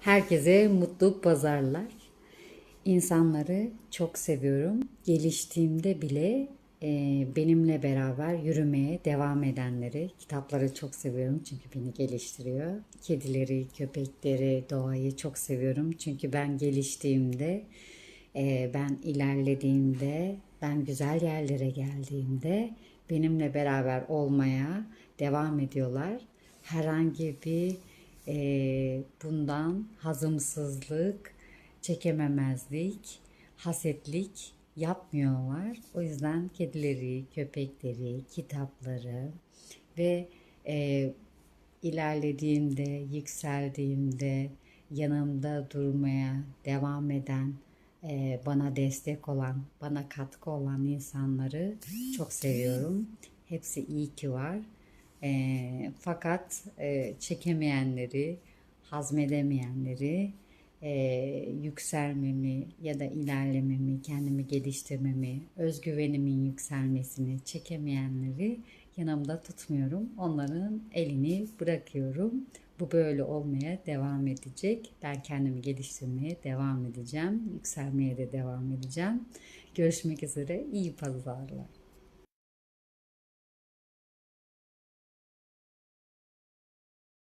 Herkese mutlu pazarlar. İnsanları çok seviyorum. Geliştiğimde bile e, benimle beraber yürümeye devam edenleri, kitapları çok seviyorum çünkü beni geliştiriyor. Kedileri, köpekleri, doğayı çok seviyorum çünkü ben geliştiğimde, e, ben ilerlediğimde, ben güzel yerlere geldiğimde benimle beraber olmaya devam ediyorlar. Herhangi bir e, bundan hazımsızlık, çekememezlik, hasetlik yapmıyorlar. O yüzden kedileri, köpekleri, kitapları ve e, ilerlediğimde, yükseldiğimde yanımda durmaya devam eden, e, bana destek olan, bana katkı olan insanları çok seviyorum. Hepsi iyi ki var. E, fakat e, çekemeyenleri, hazmedemeyenleri, e, yükselmemi ya da ilerlememi, kendimi geliştirmemi, özgüvenimin yükselmesini çekemeyenleri yanımda tutmuyorum. Onların elini bırakıyorum. Bu böyle olmaya devam edecek. Ben kendimi geliştirmeye devam edeceğim. Yükselmeye de devam edeceğim. Görüşmek üzere. İyi pazarlar.